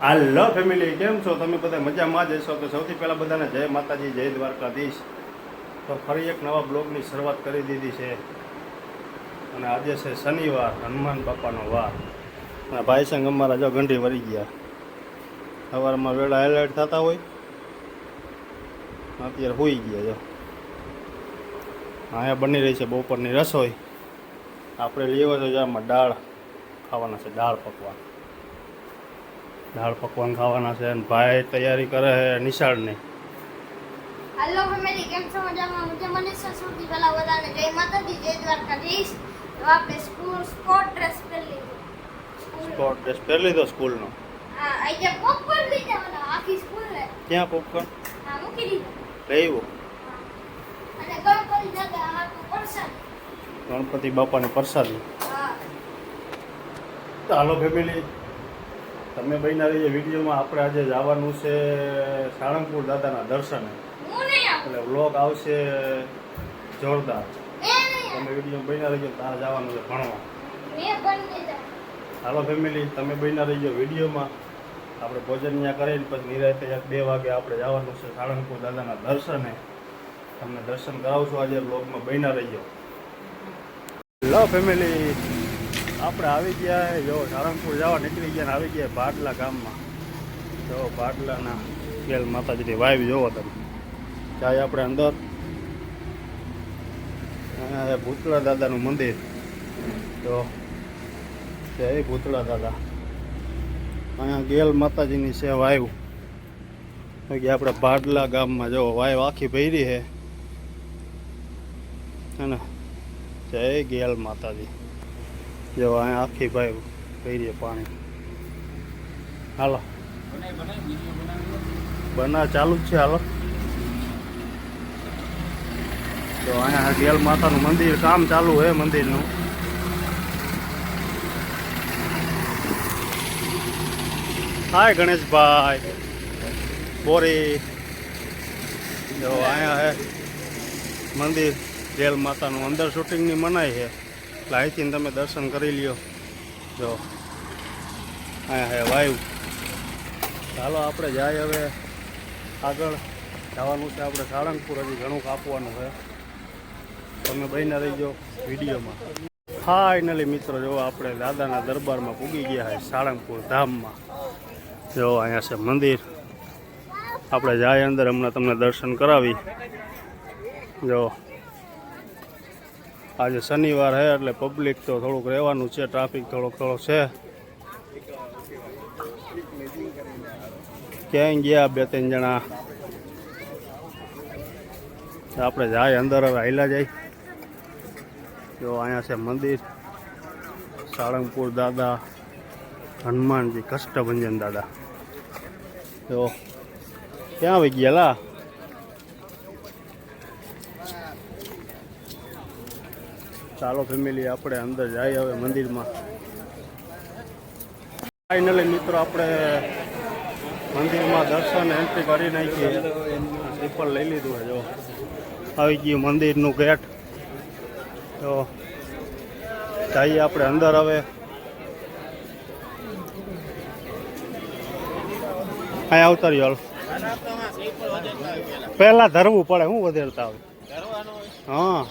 હાલો family, કેમ છો? તમે બધા મજામાં જ હશો? તો સૌથી પહેલાં બધાને જય માતાજી, જય દ્વારકાધીશ. તો ફરી એક નવા બ્લોગની શરૂઆત કરી દીધી છે. અને આજે છે શનિવાર, હનુમાન બાપાનો વાર. અને ભાઈ સંગ અમારા જો ગંઢી વળી ગયા. સવારમાં વેળા હાઇલાઇટ થતા હોય. અત્યારે હોઈ ગયા જો. અહીંયા બની રહી છે બપોરની રસોઈ. આપણે લેવા તો આમાં દાળ ખાવાના છે, દાળ પકવાન. દાળ પકવાન ખાવાના છે અને ભાઈ તૈયારી કરે છે નિશાળની. હેલો ફેમિલી કેમ છો? મજામાં? મજા મને સસુરથી પહેલા બધાને જય માતાજી જય દ્વારકાધીશ. તો આપણે સ્કૂલ સ્પોર્ટ ડ્રેસ પહેરી લીધો. સ્પોર્ટ ડ્રેસ પહેરી લીધો સ્કૂલનો હા આજે પોપકોર્ન લીધા બધા આખી સ્કૂલ ને ક્યાં પોપકોર્ન હા મૂકી દીધું. લઈ આવો અને ગણપતિ દાદા આ પ્રસાદ. ગણપતિ બાપાની પ્રસાદી. હા. હાલો ફેમિલી તમે બન્યા રહીએ વિડીયોમાં આપણે આજે જવાનું છે સાળંગપુર દાદાના દર્શને. એટલે વ્લોગ આવશે જોરદાર. તમે વીડિયો બન્યા રહીએ ત્યાં જવાનું છે ભણવા. હાલો ફેમિલી તમે બન્યા રહીએ વિડીયોમાં. આપણે ભોજન ત્યાં કરીને પછી નિરાતે એક બે વાગે આપણે જવાનું છે સાળંગપુર દાદાના દર્શને. તમને દર્શન કરાવશું આજે બ્લોગમાં બન્યા રહીજો લો ફેમિલી આપણે આવી ગયા જો સારંગપુર જવા નીકળી ગયા આવી ગયા ભાડલા ગામમાં. જો ભાટલાના ગેલ માતાજીની વાઈવ જોવો તમે. જાય આપણે અંદર. ભૂતળા દાદાનું મંદિર. તો જય ભૂતળા દાદા. અહીંયા ગેલ માતાજીની છે કે આપણે ભાડલા ગામમાં જો વાયુ આખી ભરી છે હે જય ગેલ માતાજી. જો અહીંયા આખી ભાઈ ભરી પાણી હાલો બના ચાલુ જ છે હાલો તો અહીંયા ગેલ માતાનું મંદિર કામ ચાલુ છે મંદિરનું હાય ગણેશભાઈ બોરી જો અહીંયા હે મંદિર જેલ માતાનું અંદર શૂટિંગની મનાઈ છે એટલે અહીંથી તમે દર્શન કરી લ્યો. જો. અહીંયા હે વાયુ. ચાલો આપણે જાય હવે આગળ. જવાનું છે આપણે સાળંગપુર, હજી ઘણું કાપવાનું છે. તમે બહીને રહીજો વિડીયોમાં. ફાઇનલી મિત્રો, જો આપણે દાદાના દરબારમાં પૂગી ગયા છે સાળંગપુર ધામમાં. જો, અહીંયા છે મંદિર. આપણે જાય અંદર, હમણાં તમને દર્શન કરાવી. જો. આજે શનિવાર છે એટલે પબ્લિક તો થોડુંક રહેવાનું છે ટ્રાફિક થોડોક થોડો છે. ક્યાંય ગયા બે ત્રણ જણા? આપણે જાય અંદર, હવે હાઈલા જાય. જો અહીંયા છે મંદિર, સાળંગપુર દાદા, હનુમાનજી, કષ્ટભંજન દાદા. જો, ક્યાં આવી ગયા લા ચાલો ફેમિલી આપણે અંદર જઈએ હવે મંદિરમાં. ફાઇનલી મિત્રો આપણે મંદિરમાં દર્શન એન્ટ્રી કરી નાખીએ શ્રીફળ લઈ લીધું જો. આવી ગયું મંદિરનું ગેટ. તો જઈએ આપણે અંદર હવે. અહીંયા ઉતર્યો હાલ. પહેલા ધરવું પડે શું વધેરતા આવે હા.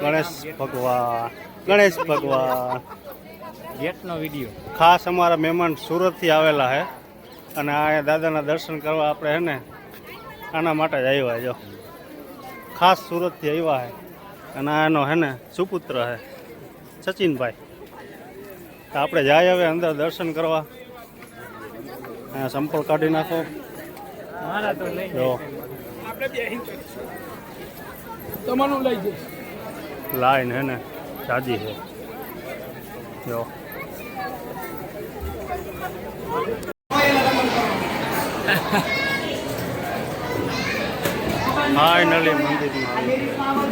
ગણેશ ભગવાન ગણેશ ભગવાન. ગેટનો વીડિયો. ખાસ અમારા મહેમાન સુરતથી આવેલા છે અને આ દાદાના દર્શન કરવા આપણે હે ને આના માટે જ આવ્યા જો. ખાસ સુરતથી આવ્યા છે અને આ એનો હે ને સુપુત્ર છે સચિનભાઈ. તો આપણે જાય હવે અંદર દર્શન કરવા. અહીંયા સંપર્ક કાઢી નાખો. જો. આપણે તમારું લઈ જઈશ લાઈન હે ને સાદી છે જો. ફાઈનલી મંદિરમાં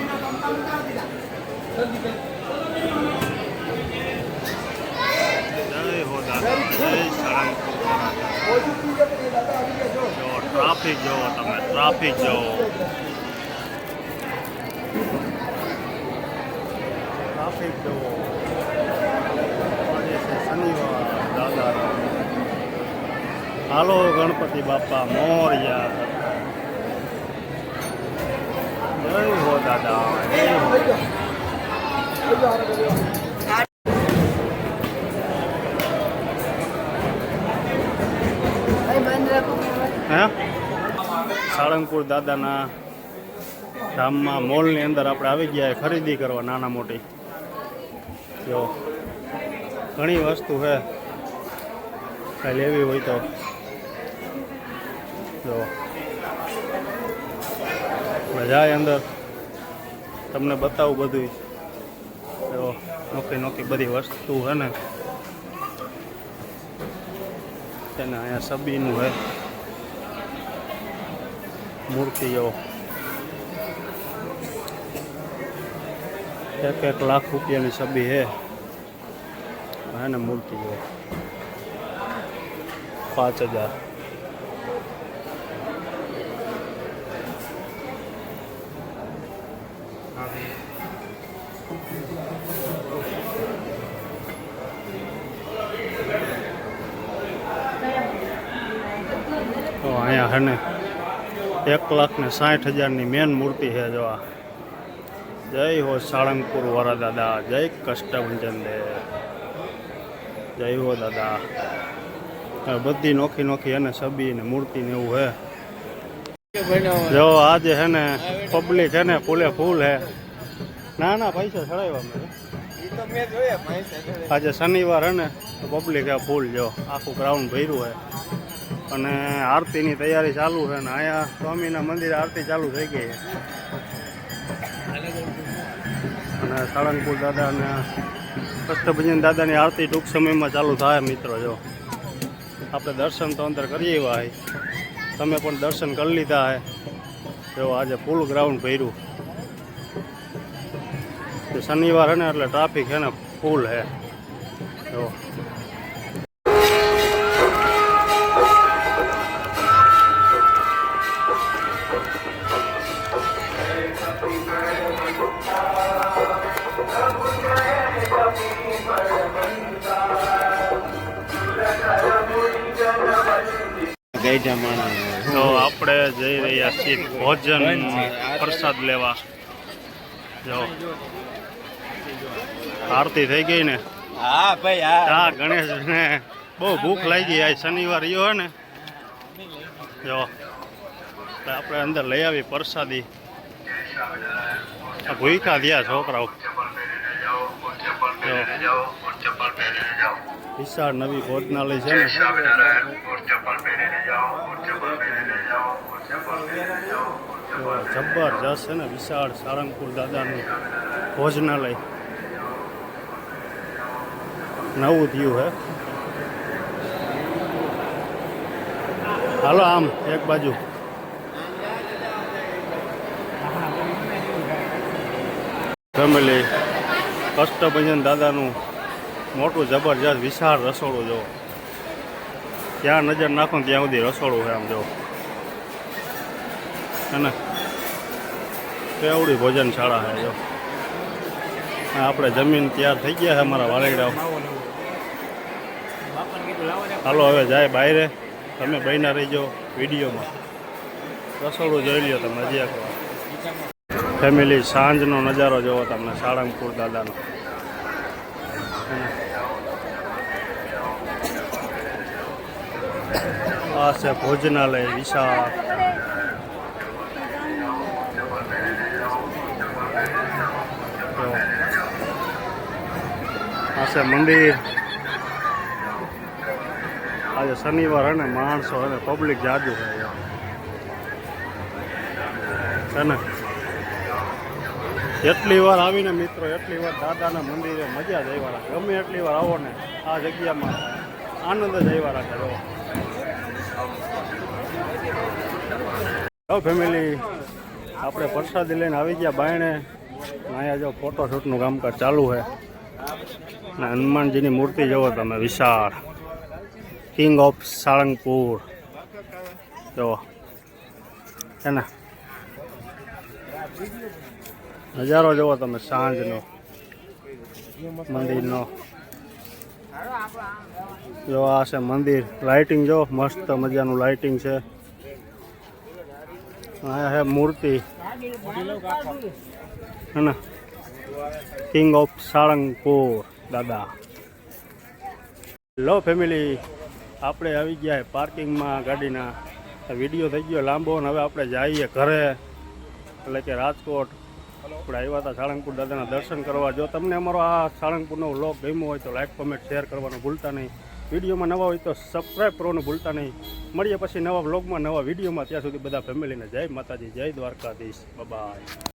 જય હો દાદા, જય સાળંગપુર જો ટ્રાફિક જોવો તમે ટ્રાફિક જોવો જોવો આજે હાલો ગણપતિ બાપા મોર્યા જય હો દાદા, જય સાળંગપુર દાદાના ધામમાં મોલની અંદર આપણે આવી ગયા, ખરીદી કરવા નાના મોટી. જો ઘણી વસ્તુ છે કાંઈ લેવી હોય તો. જો. મજા અંદર. તમને બતાવું બધું જો, નોખી નોખી બધી વસ્તુ છે ને. તેને અહીંયા સબીનું છે મૂર્તિઓ એક એક લાખ રૂપિયાની છબી છે હે ને મૂર્તિઓ પાંચ હજાર અહીંયા હે ને એક લાખ ને સાઠ હજારની મેન મૂર્તિ છે જો આ. જય હો સાળંગપુર વાળા દાદા જય કષ્ટભંજન દેવ. જય હો દાદા. બધી નોખી નોખી અને છબી ને મૂર્તિ ને એવું હે. જો આજે હે ને પબ્લિક હે ને ફૂલે ફૂલ હે. ના ના, પૈસા ચડાવ્યા મેં આજે શનિવાર હે ને, તો પબ્લિક હે ફૂલ જો, આખું ગ્રાઉન્ડ ભર્યું હે. અને આરતીની તૈયારી ચાલુ છે ને, અહીંયા સ્વામીના મંદિરે આરતી ચાલુ થઈ ગઈ છે અને સાળંગપુર દાદા અને કષ્ટભજન દાદાની આરતી ટૂંક સમયમાં ચાલુ થાય, મિત્રો, જો. આપણે દર્શન તો અંદર કરીએ એવા તમે પણ દર્શન કરી લીધા હે. જો, આજે ફૂલ ગ્રાઉન્ડ ભર્યું. શનિવાર હે ને એટલે ટ્રાફિક છે ને ફૂલ હે. જો. ગઈઢા જમાણા. તો આપણે જઈ રહ્યા છીએ ભોજન પ્રસાદ લેવા. જો. આરતી થઈ ગઈ ને? હા ભાઈ હા. ગણેશ ને બહુ ભૂખ લાગી આ શનિવાર યો હે ને. જો. આપણે અંદર લઈ આવી પ્રસાદી. આ ભૂખા થયા છોકરાઓ. વિશાળ નવી ભોજનાલય છે ને? જબરજસ્ત છે ને, વિશાળ સારંગપુર દાદાનું ભોજનાલય. નવું થયું હે. હાલો આમ, એક બાજુ. ફેમિલી કષ્ટભંજન દાદાનું મોટું જબરજસ્ત વિશાળ રસોડું જો ત્યાં નજર નાખો ત્યાં સુધી રસોડું છે આમ જો હે ને? કેવડી ભોજનશાળા છે જો આપણે જમીન તૈયાર થઈ ગયા છે અમારા વાલેડાઓ હાલો, હવે જાય બહારે તમે બહીના રહીજો વિડીયોમાં. રસોડું જોઈ લ્યો તમે હજી એકવાર. ફેમિલી સાંજનો નજારો જોવો તમને, સાળંગપુર દાદાનો. આ છે ભોજનાલય વિશાળ. આ છે મંદિર. આજે શનિવાર હે ને, માણસો હે ને પબ્લિક જાજુ હોય છે ને? જેટલી વાર આવીને મિત્રો, એટલી વાર દાદાના મંદિરે મજા જ ગમે એટલી વાર આવો ને, આ જગ્યામાં આનંદ જ આવ્યા રાખે. જો. ફેમિલી આપણે પ્રસાદી લઈને આવી ગયા બાયણે. અહીંયા જો ફોટોશૂટનું કામકાજ ચાલુ છે. અને હનુમાનજીની મૂર્તિ જુઓ તમે, વિશાળ. કિંગ ઓફ સાળંગપુર જો. છે ને? નજારો જોવો તમે, સાંજનો, મંદિરનો. જો આ છે મંદિર. લાઇટિંગ જો, મસ્ત મજાનું લાઇટિંગ છે. મૂર્તિ. હે કિંગ ઓફ સાળંગપુર દાદા. લો ફેમિલી આપણે આવી ગયા પાર્કિંગમાં ગાડીના. વીડિયો થઈ ગયો લાંબો અને હવે આપણે જઈએ ઘરે. એટલે કે રાજકોટ. આપણે આવ્યા હતા સાળંગપુર દાદાના દર્શન કરવા. જો તમને અમારો આ સાળંગપુરનો વ્લોગ ગમ્યો હોય તો લાઇક કોમેન્ટ શેર કરવાનું ભૂલતા નહીં. વિડીયોમાં નવા હોય તો સબસ્ક્રાઈબ કરવાનું ભૂલતા નહીં. મળીએ પછી નવા વ્લોગમાં, નવા વિડીયોમાં. ત્યાં સુધી બધા ફેમિલીને જય માતાજી, જય દ્વારકાધીશ. બાય